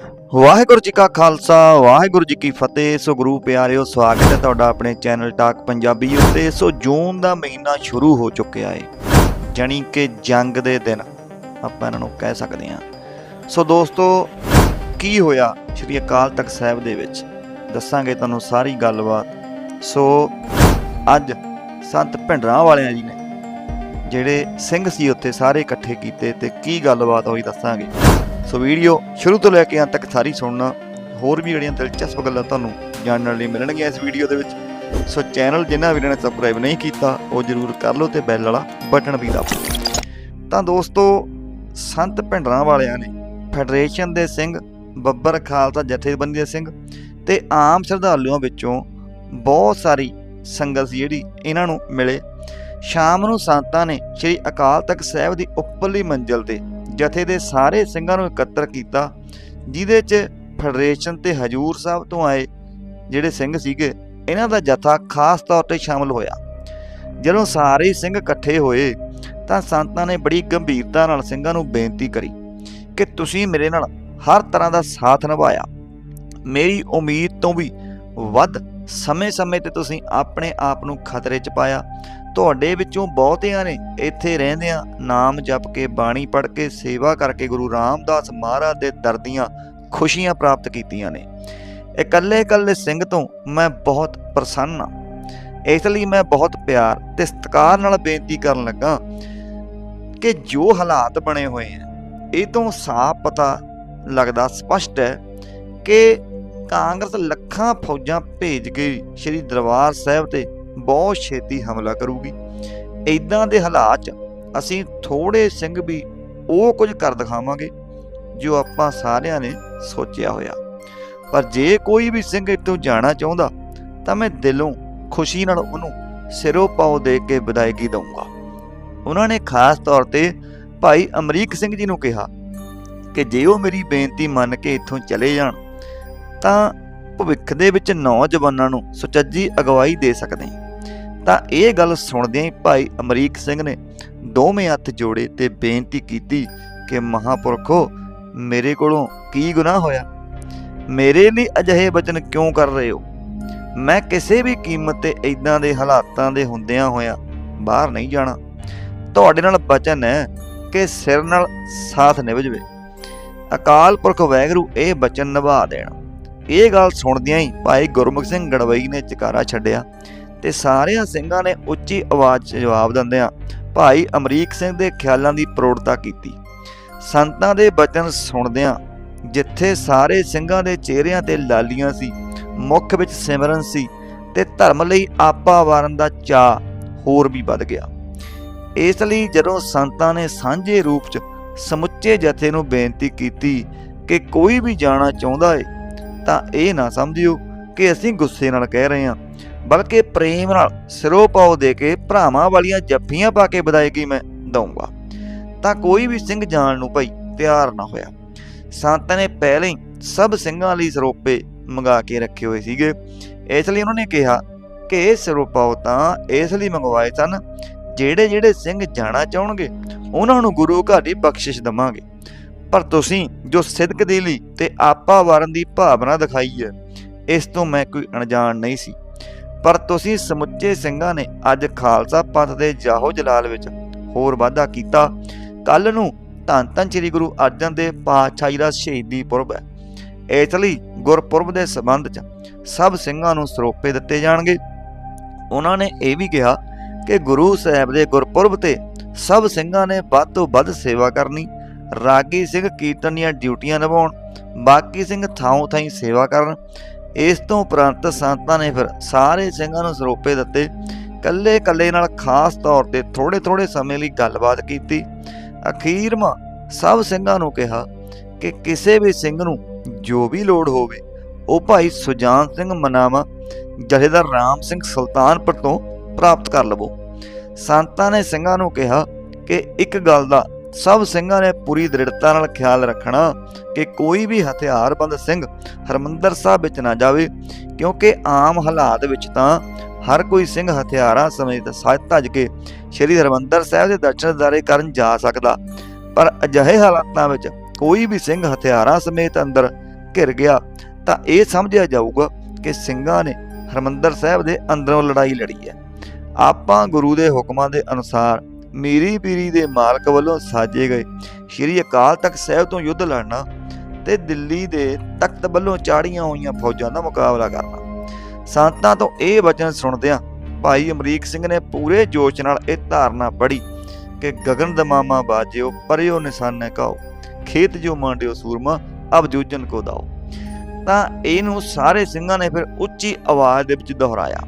ਵਾਹਿਗੁਰੂ ਜੀ ਕਾ ਖਾਲਸਾ, ਵਾਹਿਗੁਰੂ ਜੀ ਕੀ ਫਤਿਹ। ਸੋ ਗੁਰੂ ਪਿਆਰਿਓ, ਸਵਾਗਤ ਹੈ ਤੁਹਾਡਾ ਆਪਣੇ ਚੈਨਲ ਟਾਕ ਪੰਜਾਬੀ ਉੱਤੇ। ਸੋ ਜੂਨ ਦਾ ਮਹੀਨਾ ਸ਼ੁਰੂ ਹੋ ਚੁੱਕਿਆ ਏ, ਜਾਣੀ ਕਿ ਜੰਗ ਦੇ ਦਿਨ, ਆਪਾਂ ਇਹਨਾਂ ਨੂੰ ਕਹਿ ਸਕਦੇ ਹਾਂ। ਸੋ ਦੋਸਤੋ, ਕੀ ਹੋਇਆ ਸ਼੍ਰੀ ਅਕਾਲ ਤਖਤ ਸਾਹਿਬ ਦੇ ਵਿੱਚ? ਦੱਸਾਂਗੇ ਤੁਹਾਨੂੰ ਸਾਰੀ ਗੱਲਬਾਤ। ਸੋ ਅੱਜ ਸੰਤ ਭਿੰਡਰਾਂ ਵਾਲਿਆਂ ਜੀ ਨੇ, ਜਿਹੜੇ ਸਿੰਘ ਸੀ ਉੱਥੇ ਸਾਰੇ ਇਕੱਠੇ ਕੀਤੇ ਤੇ ਕੀ ਗੱਲਬਾਤ ਹੋਈ ਦੱਸਾਂਗੇ। ਸੋ ਵੀਡੀਓ ਸ਼ੁਰੂ ਤੋਂ ਲੈ ਕੇ ਅੰਤ ਤੱਕ ਸਾਰੀ ਸੁਣਨਾ। ਹੋਰ ਵੀ ਜਿਹੜੀਆਂ ਦਿਲਚਸਪ ਗੱਲਾਂ ਤੁਹਾਨੂੰ ਜਾਣਨ ਲਈ ਮਿਲਣਗੀਆਂ ਇਸ ਵੀਡੀਓ ਦੇ ਵਿੱਚ, ਸੋ ਚੈਨਲ ਜਿਨ੍ਹਾਂ ਵੀਰਾਂ ਨੇ ਸਬਸਕ੍ਰਾਈਬ ਨਹੀਂ ਕੀਤਾ, ਉਹ ਜਰੂਰ ਕਰ ਲਓ ਤੇ ਬੈਲ ਵਾਲਾ ਬਟਨ ਵੀ ਦਬਾਓ ਤਾਂ ਦੋਸਤੋ, ਸੰਤ ਭਿੰਡਰਾਂ ਵਾਲਿਆਂ ਨੇ ਫੈਡਰੇਸ਼ਨ ਦੇ ਸਿੰਘ ਬੱਬਰ ਖਾਲਸਾ ਜਥੇਬੰਦੀ ਦੇ ਸਿੰਘ ਤੇ ਆਮ ਸ਼ਰਧਾਲੂਆਂ ਵਿੱਚੋਂ ਬਹੁਤ ਸਾਰੀ ਸੰਗਤ ਜਿਹੜੀ ਇਹਨਾਂ ਨੂੰ ਮਿਲੇ। ਸ਼ਾਮ ਨੂੰ ਸੰਤਾਂ ਨੇ ਸ੍ਰੀ ਅਕਾਲ ਤਖਤ ਸਾਹਿਬ ਦੀ ਉੱਪਰਲੀ ਮੰਜ਼ਲ ਤੇ ਜਥੇ ਦੇ ਸਾਰੇ ਸਿੰਘਾਂ ਨੂੰ ਇਕੱਤਰ ਕੀਤਾ, ਜਿਹਦੇ 'ਚ ਫੈਡਰੇਸ਼ਨ ਤੇ ਹਜੂਰ ਸਾਹਿਬ ਤੋਂ ਆਏ ਜਿਹੜੇ ਸਿੰਘ ਸੀਗੇ, ਇਹਨਾਂ ਦਾ ਜਥਾ ਖਾਸ ਤੌਰ ਤੇ ਸ਼ਾਮਲ ਹੋਇਆ। ਜਦੋਂ ਸਾਰੇ ਸਿੰਘ ਇਕੱਠੇ ਹੋਏ, ਤਾਂ ਸੰਤਾਂ ਨੇ ਬੜੀ ਗੰਭੀਰਤਾ ਨਾਲ ਸਿੰਘਾਂ ਨੂੰ ਬੇਨਤੀ ਕਰੀ ਕਿ ਤੁਸੀਂ ਮੇਰੇ ਨਾਲ ਹਰ ਤਰ੍ਹਾਂ ਦਾ ਸਾਥ ਨਿਭਾਇਆ। ਮੇਰੀ ਉਮੀਦ ਤੋਂ ਵੀ ਵੱਧ ਸਮੇਂ-ਸਮੇਂ ਤੇ ਤੁਸੀਂ ਆਪਣੇ ਆਪ ਨੂੰ ਖਤਰੇ 'ਚ ਪਾਇਆ ਤੁਹਾਡੇ ਵਿੱਚੋਂ ਬਹੁਤਿਆਂ ਨੇ ਇੱਥੇ ਰਹਿੰਦਿਆਂ ਨਾਮ ਜਪ ਕੇ, ਬਾਣੀ ਪੜ੍ਹ ਕੇ, ਸੇਵਾ ਕਰਕੇ ਗੁਰੂ ਰਾਮਦਾਸ ਮਹਾਰਾਜ ਦੇ ਦਰ ਦੀਆਂ ਖੁਸ਼ੀਆਂ ਪ੍ਰਾਪਤ ਕੀਤੀਆਂ ਨੇ। ਇਕੱਲੇ ਇਕੱਲੇ ਸਿੰਘ ਤੋਂ ਮੈਂ ਬਹੁਤ ਪ੍ਰਸੰਨ ਹਾਂ। ਇਸ ਲਈ ਮੈਂ ਬਹੁਤ ਪਿਆਰ ਤੇ ਸਤਿਕਾਰ ਨਾਲ ਬੇਨਤੀ ਕਰਨ ਲੱਗਾ ਕਿ ਜੋ ਹਾਲਾਤ ਬਣੇ ਹੋਏ ਆ ਇਹ ਤੋਂ ਸਾਫ਼ ਪਤਾ ਲੱਗਦਾ, ਸਪਸ਼ਟ ਹੈ ਕਿ ਕਾਂਗਰਸ ਲੱਖਾਂ ਫੌਜਾਂ ਭੇਜ ਕੇ ਸ੍ਰੀ ਦਰਬਾਰ ਸਾਹਿਬ ਤੇ ਬਹੁਤ ਛੇਤੀ ਹਮਲਾ ਕਰੂਗੀ। ਇਦਾਂ ਦੇ ਹਾਲਾਤ 'ਚ ਅਸੀਂ ਥੋੜੇ ਸਿੰਘ ਵੀ ਉਹ ਕੁਝ ਕਰ ਦਿਖਾਵਾਂਗੇ, ਜੋ ਆਪਾਂ ਸਾਰਿਆਂ ਨੇ ਸੋਚਿਆ ਹੋਇਆ। ਪਰ ਜੇ ਕੋਈ ਵੀ ਸਿੰਘ ਇੱਥੋਂ ਜਾਣਾ ਚਾਹੁੰਦਾ, ਤਾਂ ਮੈਂ ਦਿਲੋਂ ਖੁਸ਼ੀ ਨਾਲ ਉਹਨੂੰ ਸਿਰੋਂ ਪਾਉ ਦੇ ਕੇ ਵਿਦਾਇਗੀ ਦਊਂਗਾ। ਉਹਨਾਂ ਨੇ ਖਾਸ ਤੌਰ ਤੇ ਭਾਈ ਅਮਰੀਕ ਸਿੰਘ ਜੀ ਨੂੰ ਕਿਹਾ ਕਿ ਜੇ ਉਹ ਮੇਰੀ ਬੇਨਤੀ ਮੰਨ ਕੇ ਇੱਥੋਂ ਚਲੇ ਜਾਣ, ਤਾਂ ਭਵਿੱਖ ਦੇ ਵਿੱਚ ਨੌਜਵਾਨਾਂ ਨੂੰ ਸੁਚੱਜੀ ਅਗਵਾਈ ਦੇ ਸਕਦੇ ਹਾਂ। ਤਾਂ ਇਹ ਗੱਲ ਸੁਣਦਿਆਂ ਹੀ ਭਾਈ ਅਮਰੀਕ ਸਿੰਘ ਨੇ ਦੋਵੇਂ ਹੱਥ ਜੋੜੇ ਤੇ ਬੇਨਤੀ ਕੀਤੀ ਕਿ ਮਹਾਪੁਰਖੋ, ਮੇਰੇ ਕੋਲੋਂ ਕੀ ਗੁਨਾਹ ਹੋਇਆ? ਮੇਰੇ ਲਈ ਅਜਿਹੇ ਬਚਨ ਕਿਉਂ ਕਰ ਰਹੇ ਹੋ? ਮੈਂ ਕਿਸੇ ਵੀ ਕੀਮਤ ਤੇ ਇਦਾਂ ਦੇ ਹਾਲਾਤਾਂ ਦੇ ਹੁੰਦਿਆਂ ਹੋਇਆਂ ਬਾਹਰ ਨਹੀਂ ਜਾਣਾ। ਤੁਹਾਡੇ ਨਾਲ ਬਚਨ ਹੈ ਕਿ ਸਿਰ ਨਾਲ ਸਾਥ ਨਿਭ ਜਵੇ। ਅਕਾਲ ਪੁਰਖ ਵੈਗਰੂ ਇਹ ਬਚਨ ਨਿਭਾ ਦੇਣਾ। ਇਹ ਗੱਲ ਸੁਣਦਿਆਂ ਹੀ ਭਾਈ ਗੁਰਮੁਖ ਸਿੰਘ ਗੜਵਈ ਨੇ ਚਕਾਰਾ ਛੱਡਿਆ। ਤੇ ਸਾਰਿਆਂ ਸਿੰਘਾਂ ਨੇ ਉੱਚੀ ਆਵਾਜ਼ 'ਚ ਜਵਾਬ ਦਿੰਦਿਆਂ ਭਾਈ ਅਮਰੀਕ ਸਿੰਘ ਦੇ ਖਿਆਲਾਂ ਦੀ ਪ੍ਰੋੜਤਾ ਕੀਤੀ। ਸੰਤਾਂ ਦੇ ਬਚਨ ਸੁਣਦਿਆਂ ਜਿੱਥੇ ਸਾਰੇ ਸਿੰਘਾਂ ਦੇ ਚਿਹਰਿਆਂ ਤੇ ਲਾਲੀਆਂ ਸੀ, ਮੁੱਖ ਵਿੱਚ ਸਿਮਰਨ ਸੀ ਤੇ ਧਰਮ ਲਈ ਆਪਾ ਵਾਰਨ ਦਾ ਚਾਹ ਹੋਰ ਵੀ ਵੱਧ ਗਿਆ। ਇਸ ਲਈ ਜਦੋਂ ਸੰਤਾਂ ਨੇ ਸਾਂਝੇ ਰੂਪ 'ਚ ਸਮੁੱਚੇ ਜਥੇ ਨੂੰ ਬੇਨਤੀ ਕੀਤੀ ਕਿ ਕੋਈ ਵੀ ਜਾਣਾ ਚਾਹੁੰਦਾ ਏ, ਤਾਂ ਇਹ ਨਾ ਸਮਝਿਓ ਕਿ ਅਸੀਂ ਗੁੱਸੇ ਨਾਲ ਕਹਿ ਰਹੇ ਹਾਂ ਬਲਕਿ ਪ੍ਰੇਮ ਨਾਲ ਸਿਰੋਂ ਪਾਉ ਦੇ ਕੇ ਭਰਾਵਾਂ ਵਾਲੀਆਂ ਜੱਫੀਆਂ ਪਾ ਕੇ ਵਿਦਾਇਗੀ ਮੈਂ ਦਊਂਗਾ। ਤਾਂ ਕੋਈ ਵੀ ਸਿੰਘ ਜਾਣ ਨੂੰ ਭਾਈ ਤਿਆਰ ਨਾ ਹੋਇਆ। ਸੰਤ ਨੇ ਪਹਿਲਾਂ ਹੀ ਸਭ ਸਿੰਘਾਂ ਲਈ ਸਰੋਪੇ ਮੰਗਾ ਕੇ ਰੱਖੇ ਹੋਏ ਸੀਗੇ। ਇਸ ਲਈ ਉਹਨਾਂ ਨੇ ਕਿਹਾ ਕਿ ਇਹ ਸਰੋਪਾਓ ਤਾਂ ਇਸ ਲਈ ਮੰਗਵਾਏ ਸਨ ਜਿਹੜੇ ਜਿਹੜੇ ਸਿੰਘ ਜਾਣਾ ਚਾਹਣਗੇ, ਉਹਨਾਂ ਨੂੰ ਗੁਰੂ ਘਰ ਦੀ ਬਖਸ਼ਿਸ਼ ਦਵਾਂਗੇ। ਪਰ ਤੁਸੀਂ ਜੋ ਸਿਦਕ ਦੇ ਲਈ ਤੇ ਆਪਾ ਵਾਰਨ ਦੀ ਭਾਵਨਾ ਦਿਖਾਈ ਹੈ, ਇਸ ਤੋਂ ਮੈਂ ਕੋਈ ਅਣਜਾਣ ਨਹੀਂ ਸੀ। ਪਰ ਤੁਸੀਂ ਸਮੁੱਚੇ ਸਿੰਘਾਂ ਨੇ ਅੱਜ ਖਾਲਸਾ ਪੰਥ ਦੇ ਜਾਹੋ ਜਲਾਲ ਵਿੱਚ ਹੋਰ ਵਾਧਾ ਕੀਤਾ। ਕੱਲ ਨੂੰ ਧੰਨ ਧੰਨ ਸ੍ਰੀ ਗੁਰੂ ਅਰਜਨ ਦੇਵ ਪਾਤਸ਼ਾਹੀ ਦਾ ਸ਼ਹੀਦੀ ਪੁਰਬ ਹੈ। ਇਸ ਲਈ ਗੁਰਪੁਰਬ ਦੇ ਸੰਬੰਧ 'ਚ ਸਭ ਸਿੰਘਾਂ ਨੂੰ ਸਰੋਪੇ ਦਿੱਤੇ ਜਾਣਗੇ। ਉਹਨਾਂ ਨੇ ਇਹ ਵੀ ਕਿਹਾ ਕਿ ਗੁਰੂ ਸਾਹਿਬ ਦੇ ਗੁਰਪੁਰਬ ਤੇ ਸਭ ਸਿੰਘਾਂ ਨੇ ਵੱਧ ਤੋਂ ਵੱਧ ਸੇਵਾ ਕਰਨੀ, ਰਾਗੀ ਸਿੰਘ ਕੀਰਤਨ ਦੀਆਂ ਡਿਊਟੀਆਂ ਨਿਭਾਉਣ ਬਾਕੀ ਸਿੰਘ ਥਾਂ ਥਾਂ ਸੇਵਾ ਕਰਨ ਇਸ ਤੋਂ ਉਪਰੰਤ ਸੰਤਾਂ ਨੇ ਫਿਰ ਸਾਰੇ ਸਿੰਘਾਂ ਨੂੰ ਸਰੋਪੇ ਦਿੱਤੇ। ਕੱਲੇ ਕੱਲੇ ਨਾਲ ਖਾਸ ਤੌਰ ਤੇ ਥੋੜੇ ਥੋੜੇ ਸਮੇਂ ਲਈ ਗੱਲਬਾਤ ਕੀਤੀ। ਅਖੀਰਮਾ ਸਭ ਸਿੰਘਾਂ ਨੂੰ ਕਿਹਾ ਕਿ ਕਿਸੇ ਵੀ ਸਿੰਘ ਨੂੰ ਜੋ ਵੀ ਲੋੜ ਹੋਵੇ, ਉਹ ਭਾਈ ਸੁਜਾਨ ਸਿੰਘ ਮਨਾਵਾ, ਜਥੇਦਾਰ ਰਾਮ ਸਿੰਘ ਸੁਲਤਾਨਪੁਰ ਤੋਂ ਪ੍ਰਾਪਤ ਕਰ ਲਵੋ। ਸੰਤਾਂ ਨੇ ਸਿੰਘਾਂ ਨੂੰ ਕਿਹਾ ਕਿ ਇੱਕ ਗੱਲ ਦਾ ਸਭ ਸਿੰਘਾਂ ਨੇ ਪੂਰੀ ਦ੍ਰਿੜਤਾ ਨਾਲ ਖਿਆਲ ਰੱਖਣਾ ਕਿ ਕੋਈ ਵੀ ਹਥਿਆਰਬੰਦ ਸਿੰਘ ਹਰਮੰਦਰ ਸਾਹਿਬ ਵਿੱਚ ਨਾ ਜਾਵੇ, ਕਿਉਂਕਿ ਆਮ ਹਾਲਾਤ ਵਿੱਚ ਤਾਂ ਹਰ ਕੋਈ ਸਿੰਘ ਹਥਿਆਰਾਂ ਸਮੇਤ ਸੱਜ ਧੱਜ ਕੇ ਸ਼੍ਰੀ ਹਰਮੰਦਰ ਸਾਹਿਬ ਦੇ ਦਰਸ਼ਨ ਦਾਰੇ ਕਰਨ ਜਾ ਸਕਦਾ। ਪਰ ਅਜਿਹੇ ਹਾਲਾਤਾਂ ਵਿੱਚ ਕੋਈ ਵੀ ਸਿੰਘ ਹਥਿਆਰਾਂ ਸਮੇਤ ਅੰਦਰ ਘਿਰ ਗਿਆ ਤਾਂ ਇਹ ਸਮਝਿਆ ਜਾਊਗਾ ਕਿ ਸਿੰਘਾਂ ਨੇ ਹਰਮੰਦਰ ਸਾਹਿਬ ਦੇ ਅੰਦਰੋਂ ਲੜਾਈ ਲੜੀ ਹੈ। ਆਪਾਂ ਗੁਰੂ ਦੇ ਹੁਕਮਾਂ ਦੇ ਅਨੁਸਾਰ ਮੀਰੀ ਪੀਰੀ ਦੇ ਮਾਲਕ ਵੱਲੋਂ ਸਾਜੇ ਗਏ। ਸ਼੍ਰੀ ਅਕਾਲ ਤਖਤ ਸਾਹਿਬ ਤੋਂ ਯੁੱਧ ਲੜਨਾ ਤੇ ਦਿੱਲੀ ਦੇ ਤਖਤ ਵੱਲੋਂ ਚਾੜੀਆਂ ਹੋਈਆਂ ਫੌਜਾਂ ਦਾ ਮੁਕਾਬਲਾ ਕਰਨਾ। ਸੰਤਾਂ ਤੋਂ ਇਹ ਵਚਨ ਸੁਣਦਿਆਂ ਭਾਈ ਅਮਰੀਕ ਸਿੰਘ ਨੇ ਪੂਰੇ ਜੋਸ਼ ਨਾਲ ਇਹ ਧਾਰਨਾ ਪੜ੍ਹੀ ਕਿ ਗਗਨ ਦਮਾਮਾ ਬਾਜਿਓ, ਪਰਿਓ ਨਿਸ਼ਾਨੇ ਕਾਓ, ਖੇਤ ਜੋ ਮਾਂਡਿਓ ਸੂਰਮਾ ਅਬ ਜੂਜਨ ਕੋ ਦਾਓ। ਤਾਂ ਇਹਨੂੰ ਸਾਰੇ ਸਿੰਘਾਂ ਨੇ ਫਿਰ ਉੱਚੀ ਆਵਾਜ਼ ਦੇ ਵਿੱਚ ਦੁਹਰਾਇਆ।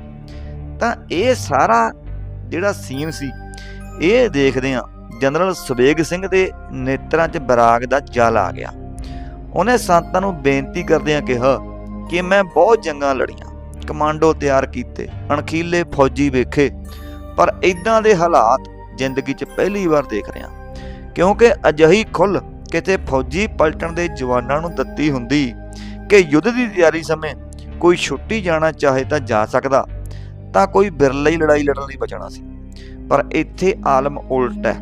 ਤਾਂ ਇਹ ਸਾਰਾ ਜਿਹੜਾ ਸੀਨ ਸੀ ਇਹ ਦੇਖਦੇ ਆ ਜਨਰਲ ਸਵੇਗ ਸਿੰਘ ਦੇ ਨੇਤਰਾਂ 'ਚ ਬਰਾਗ ਦਾ ਜਲ ਆ ਗਿਆ। ਉਹਨੇ ਸੰਤਾਂ ਨੂੰ ਬੇਨਤੀ ਕਰਦਿਆਂ ਕਿਹਾ ਕਿ ਮੈਂ ਬਹੁਤ ਜੰਗਾਂ ਲੜੀਆਂ, ਕਮਾਂਡੋ ਤਿਆਰ ਕੀਤੇ, ਅਣਖੀਲੇ ਫੌਜੀ ਵੇਖੇ, ਪਰ ਇਦਾਂ ਦੇ ਹਾਲਾਤ ਜ਼ਿੰਦਗੀ 'ਚ ਪਹਿਲੀ ਵਾਰ ਦੇਖ ਰਿਹਾ। ਕਿਉਂਕਿ ਅਜਹੀ ਖੁੱਲ ਕਿਤੇ ਫੌਜੀ ਪਲਟਣ ਦੇ ਜਵਾਨਾਂ ਨੂੰ ਦਿੱਤੀ ਹੁੰਦੀ ਕਿ ਯੁੱਧ ਦੀ ਤਿਆਰੀ ਸਮੇਂ ਕੋਈ ਛੁੱਟੀ ਜਾਣਾ ਚਾਹੇ ਤਾਂ ਜਾ ਸਕਦਾ, ਤਾਂ ਕੋਈ ਬਿਰਲਾ ਹੀ ਲੜਾਈ ਲੜਨ ਲਈ ਬਚਣਾ ਸੀ। ਪਰ ਇੱਥੇ ਆਲਮ ਉਲਟ ਹੈ।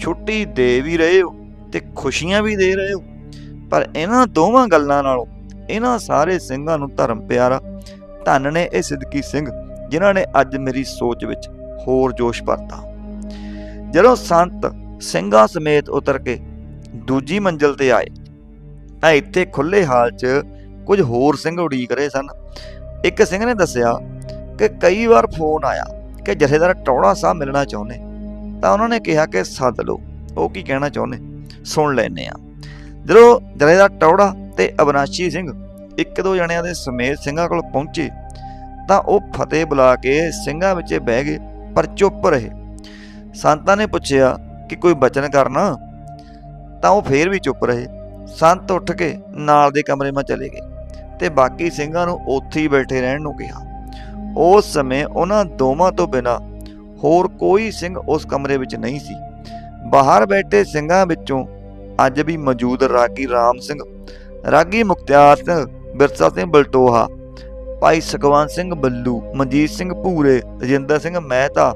ਛੁੱਟੀ ਦੇ ਵੀ ਰਹੇ ਹੋ ਤੇ ਖੁਸ਼ੀਆਂ ਵੀ ਦੇ ਰਹੇ ਹੋ। ਪਰ ਇਹਨਾਂ ਦੋਵਾਂ ਗੱਲਾਂ ਨਾਲੋਂ ਇਹਨਾਂ ਸਾਰੇ ਸਿੰਘਾਂ ਨੂੰ ਧਰਮ ਪਿਆਰਾ, ਧੰਨ ਨੇ ਇਹ ਸਿੱਧਕੀ ਸਿੰਘ, ਜਿਨ੍ਹਾਂ ਨੇ ਅੱਜ ਮੇਰੀ ਸੋਚ ਵਿੱਚ ਹੋਰ ਜੋਸ਼ ਭਰਤਾ। ਜਦੋਂ ਸੰਤ ਸਿੰਘਾਂ ਸਮੇਤ ਉਤਰ ਕੇ ਦੂਜੀ ਮੰਜ਼ਲ ਤੇ ਆਏ, ਤਾਂ ਇੱਥੇ ਖੁੱਲੇ ਹਾਲ 'ਚ ਕੁਝ ਹੋਰ ਸਿੰਘ ਉਡੀਕ ਰਹੇ ਸਨ। ਇੱਕ ਸਿੰਘ ਨੇ ਦੱਸਿਆ ਕਿ ਕਈ ਵਾਰ ਫੋਨ ਆਇਆ ਕਿ ਜਥੇਦਾਰ ਟੌੜਾ ਸਾਹਿਬ ਮਿਲਣਾ ਚਾਹੁੰਦੇ, ਤਾਂ ਉਹਨਾਂ ਨੇ ਕਿਹਾ ਕਿ ਸੱਦ ਲਓ, ਉਹ ਕੀ ਕਹਿਣਾ ਚਾਹੁੰਦੇ? ਸੁਣ ਲੈਨੇ ਆ ਜਦੋਂ ਜਥੇਦਾਰ ਟੌੜਾ ਤੇ ਅਬਨਾਸ਼ੀ ਸਿੰਘ ਇੱਕ ਦੋ ਜਣਿਆਂ ਦੇ ਸਮੇਤ ਸਿੰਘਾਂ ਕੋਲ ਪਹੁੰਚੇ, ਤਾਂ ਉਹ ਫਤਿਹ ਬੁਲਾ ਕੇ ਸਿੰਘਾਂ ਵਿੱਚ ਬਹਿ ਗਏ, ਪਰ ਚੁੱਪ ਰਹੇ। ਸੰਤਾਂ ਨੇ ਪੁੱਛਿਆ ਕਿ ਕੋਈ ਬਚਨ ਕਰਨਾ? ਤਾਂ ਉਹ ਫੇਰ ਵੀ ਚੁੱਪ ਰਹੇ। ਸੰਤ ਉੱਠ ਕੇ ਨਾਲ ਦੇ ਕਮਰੇ 'ਮਾ ਚਲੇ ਗਏ ਤੇ ਬਾਕੀ ਸਿੰਘਾਂ ਨੂੰ ਉੱਥੇ ਹੀ ਬੈਠੇ ਰਹਿਣ ਨੂੰ ਕਿਹਾ। ਉਸ ਸਮੇਂ ਉਹਨਾਂ ਦੋਵਾਂ ਤੋਂ ਬਿਨਾ ਹੋਰ ਕੋਈ ਸਿੰਘ ਉਸ ਕਮਰੇ ਵਿੱਚ ਨਹੀਂ ਸੀ। ਬਾਹਰ ਬੈਠੇ ਸਿੰਘਾਂ ਵਿੱਚੋਂ ਅੱਜ ਵੀ ਮੌਜੂਦ ਰਾਗੀ ਰਾਮ ਸਿੰਘ, ਰਾਗੀ ਮੁਖਤਿਆਰ ਸਿੰਘ, ਬਿਰਸਾ ਸਿੰਘ ਬਲਟੋਹਾ, ਭਾਈ ਸੁਖਵੰਤ ਸਿੰਘ ਬੱਲੂ, ਮਨਜੀਤ ਸਿੰਘ ਭੂਰੇ, ਰਜਿੰਦਰ ਸਿੰਘ ਮਹਿਤਾ,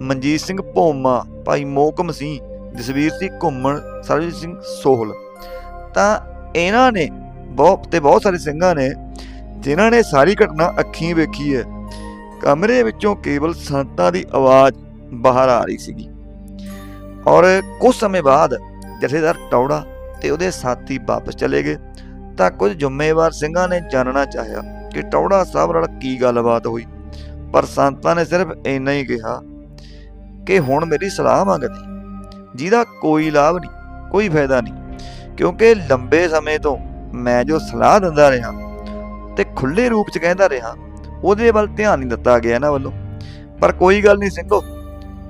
ਮਨਜੀਤ ਸਿੰਘ ਭੋਮਾ, ਭਾਈ ਮੋਕਮ ਸਿੰਘ, ਜਸਵੀਰ ਸਿੰਘ ਘੁੰਮਣ ਸਰਜੀਤ ਸਿੰਘ ਸੋਹਲ। ਤਾਂ ਇਹਨਾਂ ਨੇ ਬਹੁਤ ਤੇ ਬਹੁਤ ਸਾਰੇ ਸਿੰਘਾਂ ਨੇ, ਜਿਨ੍ਹਾਂ ਨੇ ਸਾਰੀ ਘਟਨਾ ਅੱਖੀਂ ਵੇਖੀ ਹੈ ਕਮਰੇ ਵਿੱਚੋਂ ਕੇਵਲ ਸੰਤਾਂ ਦੀ ਆਵਾਜ਼ ਬਾਹਰ ਆ ਰਹੀ ਸੀਗੀ। ਔਰ ਕੁਝ ਸਮੇਂ ਬਾਅਦ ਜਥੇਦਾਰ ਟੌੜਾ ਤੇ ਉਹਦੇ ਸਾਥੀ ਵਾਪਸ ਚਲੇ ਗਏ ਤਾਂ ਕੁਝ ਜ਼ਿੰਮੇਵਾਰ ਸਿੰਘਾਂ ਨੇ ਜਾਣਨਾ ਚਾਹਿਆ ਕਿ ਟੌੜਾ ਸਾਹਿਬ ਨਾਲ ਕੀ ਗੱਲਬਾਤ ਹੋਈ। ਪਰ ਸੰਤਾਂ ਨੇ ਸਿਰਫ ਇੰਨਾ ਹੀ ਕਿਹਾ ਕਿ ਹੁਣ ਮੇਰੀ ਸਲਾਹ ਮੰਗਦੇ। ਜਿਹਦਾ ਕੋਈ ਲਾਭ ਨਹੀਂ, ਕੋਈ ਫਾਇਦਾ ਨਹੀਂ, ਕਿਉਂਕਿ ਲੰਬੇ ਸਮੇਂ ਤੋਂ ਮੈਂ ਜੋ ਸਲਾਹ ਦਿੰਦਾ ਰਿਹਾ ਤੇ ਖੁੱਲੇ ਰੂਪ ਚ ਕਹਿੰਦਾ ਰਿਹਾ ਉਹਦੇ ਵੱਲ ਧਿਆਨ ਨਹੀਂ ਦਿੱਤਾ ਗਿਆ ਇਹਨਾਂ ਵੱਲੋਂ। ਪਰ ਕੋਈ ਗੱਲ ਨਹੀਂ ਸਿੰਘੋ,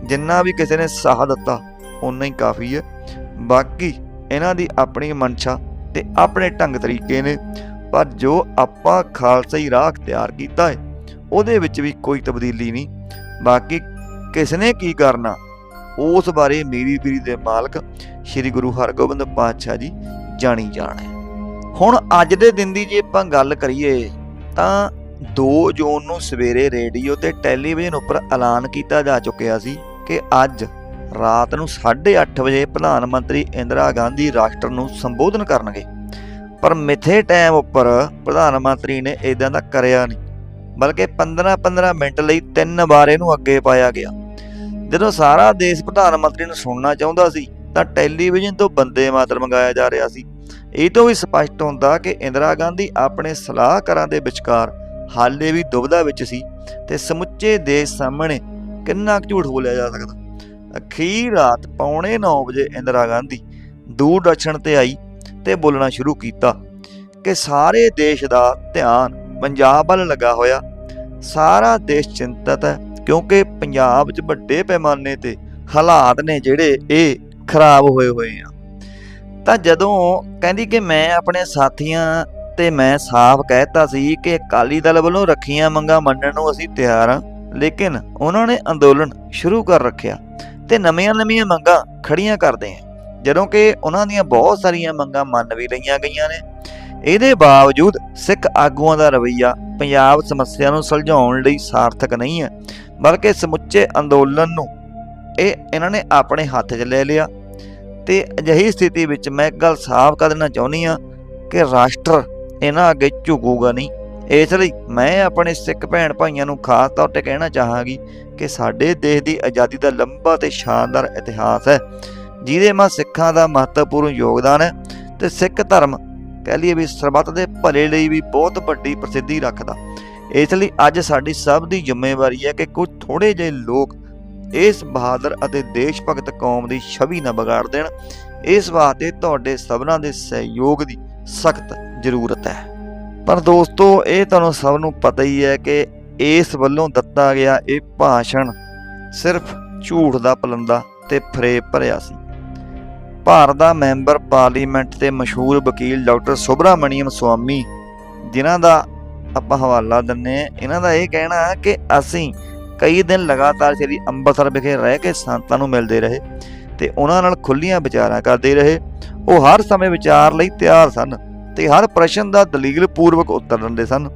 ਜਿੰਨਾ ਵੀ ਕਿਸੇ ਨੇ ਸਾਹ ਦਿੱਤਾ ਉਨਾ ਹੀ ਕਾਫੀ ਹੈ। ਬਾਕੀ ਇਹਨਾਂ ਦੀ ਆਪਣੀ ਮਨਸ਼ਾ ਤੇ ਆਪਣੇ ਢੰਗ ਤਰੀਕੇ ਨੇ, ਪਰ ਜੋ ਆਪਾਂ ਖਾਲਸਾਈ ਰਾਹ ਤਿਆਰ ਕੀਤਾ ਹੈ, ਉਹਦੇ ਵਿੱਚ ਵੀ ਕੋਈ ਤਬਦੀਲੀ ਨਹੀਂ। ਬਾਕੀ ਕਿਸ ਨੇ ਕੀ ਕਰਨਾ, ਉਸ ਬਾਰੇ ਮੇਰੀ ਪੀਰੀ ਦੇ ਮਾਲਕ ਸ੍ਰੀ ਗੁਰੂ ਹਰਗੋਬਿੰਦ ਪਾਤਸ਼ਾਹ ਜੀ ਜਾਣੀ ਜਾਣ ਹੈ। ਹੁਣ ਅੱਜ ਦੇ ਦਿਨ ਦੀ ਜੇ ਆਪਾਂ ਗੱਲ ਕਰੀਏ, ਤਾਂ 2 ਜੂਨ ਨੂੰ ਸਵੇਰੇ ਰੇਡੀਓ ਤੇ ਟੈਲੀਵਿਜ਼ਨ ਉੱਪਰ ਐਲਾਨ ਕੀਤਾ ਜਾ ਚੁੱਕਿਆ ਸੀ ਕਿ ਅੱਜ ਰਾਤ ਨੂੰ 8:30 ਵਜੇ ਪ੍ਰਧਾਨ ਮੰਤਰੀ ਇੰਦਰਾ ਗਾਂਧੀ ਰਾਸ਼ਟਰ ਨੂੰ ਸੰਬੋਧਨ ਕਰਨਗੇ। ਪਰ ਮਿੱਥੇ ਟਾਈਮ ਉੱਪਰ ਪ੍ਰਧਾਨ ਮੰਤਰੀ ਨੇ ਇਦਾਂ ਦਾ ਕਰਿਆ ਨਹੀਂ, ਬਲਕਿ 15-15 ਮਿੰਟ ਲਈ ਤਿੰਨ ਵਾਰ ਇਹਨੂੰ ਅੱਗੇ ਪਾਇਆ ਗਿਆ। ਜਦੋਂ ਸਾਰਾ ਦੇਸ਼ ਪ੍ਰਧਾਨ ਮੰਤਰੀ ਨੂੰ ਸੁਣਨਾ ਚਾਹੁੰਦਾ ਸੀ, ਤਾਂ ਟੈਲੀਵਿਜ਼ਨ ਤੋਂ ਬੰਦੇ ਮਾਤਰ ਮੰਗਾਇਆ ਜਾ ਰਿਹਾ ਸੀ। ਇਹ ਤੋਂ ਵੀ ਸਪਸ਼ਟ ਹੁੰਦਾ ਕਿ ਇੰਦਰਾ ਗਾਂਧੀ ਆਪਣੇ ਸਲਾਹਕਾਰਾਂ ਦੇ ਵਿਚਕਾਰ ਹਾਲੇ ਵੀ ਦੁਬਦਾ ਵਿੱਚ ਸੀ ਤੇ ਸਮੁੱਚੇ ਦੇਸ਼ ਸਾਹਮਣੇ ਕਿੰਨਾ ਕੁ ਝੂਠ ਬੋਲਿਆ ਜਾ ਸਕਦਾ? ਅਖੀਰ ਰਾਤ ਪੌਣੇ 9 ਵਜੇ ਇੰਦਰਾ ਗਾਂਧੀ ਦੂਰਦਰਸ਼ਨ ਤੇ ਆਈ ਤੇ ਬੋਲਣਾ ਸ਼ੁਰੂ ਕੀਤਾ ਕਿ ਸਾਰੇ ਦੇਸ਼ ਦਾ ਧਿਆਨ ਪੰਜਾਬ ਵੱਲ ਲੱਗਾ ਹੋਇਆ। ਸਾਰਾ ਦੇਸ਼ ਚਿੰਤਤ ਹੈ ਕਿਉਂਕਿ ਪੰਜਾਬ 'ਚ ਵੱਡੇ ਪੈਮਾਨੇ ਤੇ ਹਾਲਾਤ ਨੇ ਜਿਹੜੇ ਇਹ ਖਰਾਬ ਹੋਏ ਹੋਏ ਆ। ਤਾਂ ਜਦੋਂ ਕਹਿੰਦੀ ਕਿ ਮੈਂ ਆਪਣੇ ਸਾਥੀਆਂ ਤੇ ਮੈਂ ਸਾਫ਼ ਕਹਿਤਾ ਸੀ ਕਿ ਅਕਾਲੀ ਦਲ ਵੱਲੋਂ ਰੱਖੀਆਂ ਮੰਗਾਂ ਮੰਨਣ ਨੂੰ ਅਸੀਂ ਤਿਆਰ ਹਾਂ, ਲੇਕਿਨ ਉਹਨਾਂ ਨੇ ਅੰਦੋਲਨ ਸ਼ੁਰੂ ਕਰ ਰੱਖਿਆ ਤੇ ਨਵੀਆਂ-ਨਵੀਆਂ ਮੰਗਾਂ ਖੜੀਆਂ ਕਰਦੇ ਆ ਜਦੋਂ ਕਿ ਉਹਨਾਂ ਦੀਆਂ ਬਹੁਤ ਸਾਰੀਆਂ ਮੰਗਾਂ ਮੰਨ ਵੀ ਲਈਆਂ ਗਈਆਂ ਨੇ। ਇਹਦੇ ਬਾਵਜੂਦ ਸਿੱਖ ਆਗੂਆਂ ਦਾ ਰਵੱਈਆ ਪੰਜਾਬ ਸਮੱਸਿਆ ਨੂੰ ਸੁਲਝਾਉਣ ਲਈ ਸਾਰਥਕ ਨਹੀਂ ਹੈ, ਬਲਕਿ ਸਮੁੱਚੇ ਅੰਦੋਲਨ ਨੂੰ ਇਹ ਇਹਨਾਂ ਨੇ ਆਪਣੇ ਹੱਥ 'ਚ ਲੈ ਲਿਆ। ਤੇ ਅਜਿਹੀ ਸਥਿਤੀ ਵਿੱਚ ਮੈਂ ਇੱਕ ਗੱਲ ਸਾਫ਼ ਕਰ ਦੇਣਾ ਚਾਹੁੰਦੀ ਆ ਕਿ ਰਾਸ਼ਟਰ ਇਹਨਾਂ ਅੱਗੇ ਝੁਕੂਗਾ ਨਹੀਂ। ਇਸ ਲਈ ਮੈਂ ਆਪਣੇ ਸਿੱਖ ਭੈਣ ਭਾਈਆਂ ਨੂੰ ਖਾਸ ਤੌਰ ਤੇ ਕਹਿਣਾ ਚਾਹਾਂਗੀ ਕਿ ਸਾਡੇ ਦੇਸ਼ ਦੀ ਆਜ਼ਾਦੀ ਦਾ ਲੰਬਾ ਤੇ ਸ਼ਾਨਦਾਰ ਇਤਿਹਾਸ ਹੈ, ਜਿਹਦੇ ਮਾ ਸਿੱਖਾਂ ਦਾ ਮਹੱਤਵਪੂਰਨ ਯੋਗਦਾਨ ਹੈ ਤੇ ਸਿੱਖ ਧਰਮ ਕਹਿ ਲਈਏ ਵੀ ਸਰਬੱਤ ਦੇ ਭਲੇ ਲਈ ਵੀ ਬਹੁਤ ਵੱਡੀ ਪ੍ਰਸਿੱਧੀ ਰੱਖਦਾ। ਇਸ ਲਈ ਅੱਜ ਸਾਡੀ ਸਭ ਦੀ ਜ਼ਿੰਮੇਵਾਰੀ ਹੈ ਕਿ ਕੁਝ ਥੋੜੇ ਜਿਹੇ ਲੋਕ ਇਸ ਬਹਾਦਰ ਅਤੇ ਦੇਸ਼ ਭਗਤ ਕੌਮ ਦੀ ਛਵੀ ਨਾ ਵਿਗਾੜ ਦੇਣ। ਇਸ ਵਾਸਤੇ ਤੁਹਾਡੇ ਸਭਨਾਂ ਦੇ ਸਹਿਯੋਗ ਦੀ ਸਖਤ ਜ਼ਰੂਰਤ ਹੈ। ਪਰ ਦੋਸਤੋ ਇਹ ਤੁਹਾਨੂੰ ਸਭ ਨੂੰ ਪਤਾ ਹੀ ਹੈ ਕਿ ਇਸ ਵੱਲੋਂ ਦਿੱਤਾ ਗਿਆ ਇਹ ਭਾਸ਼ਣ ਸਿਰਫ ਝੂਠ ਦਾ ਪਲੰਦਾ ਤੇ ਫਰੇਬ ਭਰਿਆ ਸੀ। ਭਾਰਤ ਦਾ ਮੈਂਬਰ ਪਾਰਲੀਮੈਂਟ ਤੇ ਮਸ਼ਹੂਰ ਵਕੀਲ ਡਾਕਟਰ ਸੁਬਰਾਮਣੀਅਮ ਸਵਾਮੀ ਜਿਨ੍ਹਾਂ ਦਾ ਆਪਾਂ ਹਵਾਲਾ ਦਿੰਨੇ ਹਾਂ, ਇਹਨਾਂ ਦਾ ਇਹ ਕਹਿਣਾ ਕਿ ਅਸੀਂ ਕਈ ਦਿਨ ਲਗਾਤਾਰ ਸ੍ਰੀ ਅੰਮ੍ਰਿਤਸਰ ਵਿਖੇ ਰਹਿ ਕੇ ਸੰਤਾਂ ਨੂੰ ਮਿਲਦੇ ਰਹੇ ਤੇ ਉਹਨਾਂ ਨਾਲ ਖੁੱਲੀਆਂ ਵਿਚਾਰਾਂ ਕਰਦੇ ਰਹੇ। ਉਹ ਹਰ ਸਮੇਂ ਵਿਚਾਰ ਲਈ ਤਿਆਰ ਸਨ। ਤੇ ਹਰ ਪ੍ਰਸ਼ਨ ਦਾ ਦਲੀਲ ਪੂਰਵਕ ਉੱਤਰ ਦਿੰਦੇ ਸਨ।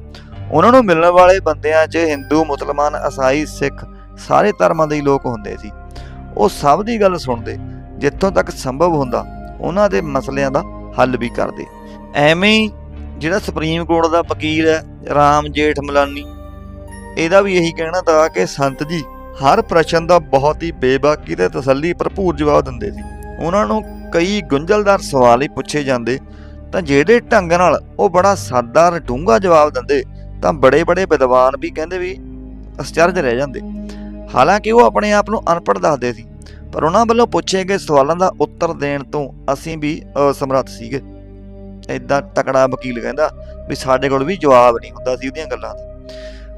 ਉਹਨਾਂ ਨੂੰ ਮਿਲਣ ਵਾਲੇ ਬੰਦਿਆਂ 'ਚ ਹਿੰਦੂ, ਮੁਸਲਮਾਨ ਈਸਾਈ ਸਿੱਖ ਸਾਰੇ ਧਰਮਾਂ ਦੇ ਲੋਕ ਹੁੰਦੇ ਸੀ। ਉਹ ਸਭ ਦੀ ਗੱਲ ਸੁਣਦੇ, ਜਿੱਥੋਂ ਤੱਕ ਸੰਭਵ ਹੁੰਦਾ, ਉਹਨਾਂ ਦੇ ਮਸਲਿਆਂ ਦਾ ਹੱਲ ਵੀ ਕਰਦੇ। ਐਵੇਂ ਹੀ ਜਿਹੜਾ ਸੁਪਰੀਮ ਕੋਰਟ ਦਾ ਵਕੀਲ ਹੈ, ਰਾਮ ਜੇਠ ਮਲਾਨੀ, ਇਹਦਾ ਵੀ ਇਹੀ ਕਹਿਣਾ ਤਾ ਕਿ ਸੰਤ ਜੀ ਹਰ ਪ੍ਰਸ਼ਨ ਦਾ ਬਹੁਤ ਹੀ ਬੇਬਾਕੀ ਤੇ ਤਸੱਲੀ ਭਰਪੂਰ ਜਵਾਬ ਦਿੰਦੇ ਸੀ। ਉਹਨਾਂ ਨੂੰ ਕਈ ਗੁੰਝਲਦਾਰ ਸਵਾਲ ਹੀ ਪੁੱਛੇ ਜਾਂਦੇ ਤਾਂ ਜਿਹੜੇ ਢੰਗ ਨਾਲ ਉਹ ਬੜਾ ਸਾਦਾ ਡੂੰਘਾ ਜਵਾਬ ਦਿੰਦੇ, ਤਾਂ ਬੜੇ ਬੜੇ ਵਿਦਵਾਨ ਵੀ ਕਹਿੰਦੇ ਵੀ ਅਸਚਰਜ ਰਹਿ ਜਾਂਦੇ। ਹਾਲਾਂਕਿ ਉਹ ਆਪਣੇ ਆਪ ਨੂੰ ਅਨਪੜ੍ਹ ਦੱਸਦੇ ਸੀ, ਪਰ ਉਹਨਾਂ ਵੱਲੋਂ ਪੁੱਛੇ ਗਏ ਸਵਾਲਾਂ ਦਾ ਉੱਤਰ ਦੇਣ ਤੋਂ ਅਸੀਂ ਵੀ ਅਸਮਰੱਥ ਸੀਗੇ। ਇਦਾਂ ਤਕੜਾ ਵਕੀਲ ਕਹਿੰਦਾ ਵੀ ਸਾਡੇ ਕੋਲ ਵੀ ਜਵਾਬ ਨਹੀਂ ਹੁੰਦਾ ਸੀ ਉਹਦੀਆਂ ਗੱਲਾਂ ਦਾ।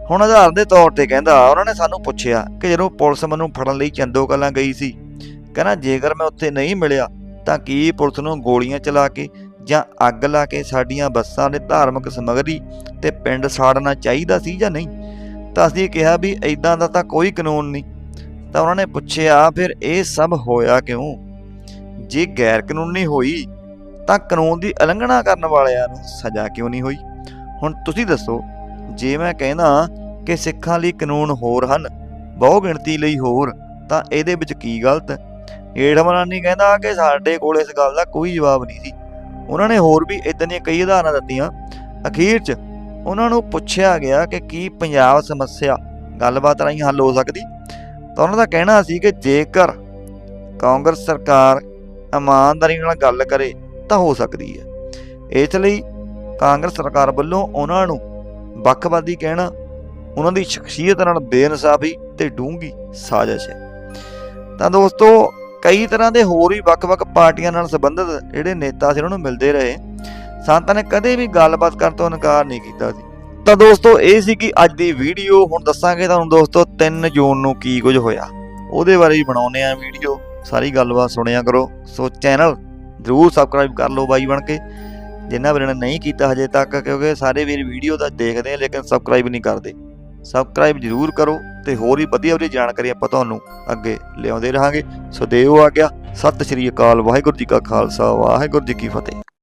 ਹੁਣ ਆਧਾਰ ਦੇ ਤੌਰ ਤੇ ਕਹਿੰਦਾ, ਉਹਨਾਂ ਨੇ ਸਾਨੂੰ ਪੁੱਛਿਆ ਕਿ ਜਦੋਂ ਪੁਲਿਸ ਮੈਨੂੰ ਫੜਨ ਲਈ ਚੰਦੋ ਕਲਾਂ ਗਈ ਸੀ, ਕਹਿੰਦਾ ਜੇਕਰ ਮੈਂ ਉੱਥੇ ਨਹੀਂ ਮਿਲਿਆ ਤਾਂ ਕੀ ਪੁਲਿਸ ਨੂੰ ਗੋਲੀਆਂ ਚਲਾ ਕੇ ਜਾਂ ਅੱਗ ਲਾ ਕੇ ਸਾਡੀਆਂ ਬੱਸਾਂ ਦੇ ਧਾਰਮਿਕ ਸਮੱਗਰੀ ਤੇ ਪਿੰਡ ਸਾੜਨਾ ਚਾਹੀਦਾ ਸੀ ਜਾਂ ਨਹੀਂ? ਤਾਂ ਅਸੀਂ ਕਿਹਾ ਵੀ ਐਦਾਂ ਦਾ ਤਾਂ ਕੋਈ ਕਾਨੂੰਨ ਨਹੀਂ। ਤਾਂ ਉਹਨਾਂ ਨੇ ਪੁੱਛਿਆ, ਫਿਰ ਇਹ ਸਭ ਹੋਇਆ ਕਿਉਂ? ਜੇ ਗੈਰ ਕਾਨੂੰਨੀ ਹੋਈ, ਤਾਂ ਕਾਨੂੰਨ ਦੀ ਉਲੰਘਣਾ ਕਰਨ ਵਾਲਿਆਂ ਨੂੰ ਸਜ਼ਾ ਕਿਉਂ ਨਹੀਂ ਹੋਈ? ਹੁਣ ਤੁਸੀਂ ਦੱਸੋ, ਜੇ ਮੈਂ ਕਹਿੰਦਾ ਕਿ ਸਿੱਖਾਂ ਲਈ ਕਾਨੂੰਨ ਹੋਰ ਹਨ, ਬਹੁ ਗਿਣਤੀ ਲਈ ਹੋਰ, ਤਾਂ ਇਹਦੇ ਵਿੱਚ ਕੀ ਗਲਤ? ਹੈ ਏਡਮਰਾਨੀ ਕਹਿੰਦਾ ਕਿ ਸਾਡੇ ਕੋਲ ਇਸ ਗੱਲ ਦਾ ਕੋਈ ਜਵਾਬ ਨਹੀਂ ਸੀ। ਉਹਨਾਂ ਨੇ ਹੋਰ ਵੀ ਇਦਾਂ ਦੀਆਂ ਕਈ ਉਦਾਹਰਨਾਂ ਦਿੱਤੀਆਂ। ਅਖੀਰ 'ਚ ਉਹਨਾਂ ਨੂੰ ਪੁੱਛਿਆ ਗਿਆ ਕਿ ਕੀ ਪੰਜਾਬ ਸਮੱਸਿਆ ਗੱਲਬਾਤ ਰਾਹੀਂ ਹੱਲ ਹੋ ਸਕਦੀ? ਤਾਂ ਉਹਨਾਂ ਦਾ ਕਹਿਣਾ ਸੀ ਕਿ ਜੇਕਰ ਕਾਂਗਰਸ ਸਰਕਾਰ ਇਮਾਨਦਾਰੀ ਨਾਲ ਗੱਲ ਕਰੇ ਤਾਂ ਹੋ ਸਕਦੀ ਹੈ। ਇਸ ਲਈ ਕਾਂਗਰਸ ਸਰਕਾਰ ਵੱਲੋਂ ਉਹਨਾਂ ਨੂੰ ਵੱਖਵਾਦੀ ਕਹਿਣਾ, ਉਹਨਾਂ ਦੀ ਸ਼ਖਸੀਅਤ ਨਾਲ ਬੇਇਨਸਾਫੀ ਤੇ ਡੂੰਗੀ ਸਾਜ਼ਿਸ਼ ਹੈ। ਤਾਂ ਦੋਸਤੋ ਕਈ ਤਰ੍ਹਾਂ ਦੇ ਹੋਰ ਵੀ ਵੱਖ-ਵੱਖ ਪਾਰਟੀਆਂ ਨਾਲ ਸੰਬੰਧਿਤ ਜਿਹੜੇ ਨੇਤਾ ਸੀ, ਉਹਨਾਂ ਨੂੰ ਮਿਲਦੇ ਰਹੇ। ਸੰਤਾਂ ਨੇ ਕਦੇ ਵੀ ਗੱਲਬਾਤ ਕਰਨ ਤੋਂ ਇਨਕਾਰ ਨਹੀਂ ਕੀਤਾ ਸੀ। ਤਾਂ ਦੋਸਤੋ, ਇਹ ਸੀ ਕਿ ਅੱਜ ਦੀ ਵੀਡੀਓ। ਹੁਣ ਦੱਸਾਂਗੇ ਤੁਹਾਨੂੰ ਦੋਸਤੋ 3 ਜੂਨ ਨੂੰ ਕੀ ਕੁਝ ਹੋਇਆ। ਉਹਦੇ ਬਾਰੇ ਵੀ ਬਣਾਉਨੇ ਆ ਵੀਡੀਓ। ਸਾਰੀ ਗੱਲਬਾਤ ਸੁਣਿਆ ਕਰੋ। ਸੋ ਚੈਨਲ ਜ਼ਰੂਰ ਸਬਸਕ੍ਰਾਈਬ ਕਰ ਲਓ ਬਾਈ ਬਣ ਕੇ। ਜਿਨ੍ਹਾਂ ਵੀਰਾਂ ਨੇ ਨਹੀਂ ਕੀਤਾ ਹਜੇ ਤੱਕ, ਕਿਉਂਕਿ ਸਾਰੇ ਵੀਰ ਵੀਡੀਓ ਤਾਂ ਦੇਖਦੇ ਆ, ਲੇਕਿਨ ਸਬਸਕ੍ਰਾਈਬ ਨਹੀਂ ਕਰਦੇ। ਸਬਸਕ੍ਰਾਈਬ ਜ਼ਰੂਰ ਕਰੋ। ਤੇ ਹੋਰ ਹੀ ਵਧੀਆ ਵਧੀਆ ਜਾਣਕਾਰੀ ਆਪਾਂ ਤੁਹਾਨੂੰ ਅੱਗੇ ਲਿਆਉਂਦੇ ਰਹਾਂਗੇ। ਸੋ ਦੇਵੋ ਆ ਗਿਆ। ਸਤਿ ਸ਼੍ਰੀ ਅਕਾਲ। ਵਾਹਿਗੁਰੂ ਜੀ ਕਾ ਖਾਲਸਾ। ਵਾਹਿਗੁਰੂ ਜੀ ਕੀ ਫਤਿਹ।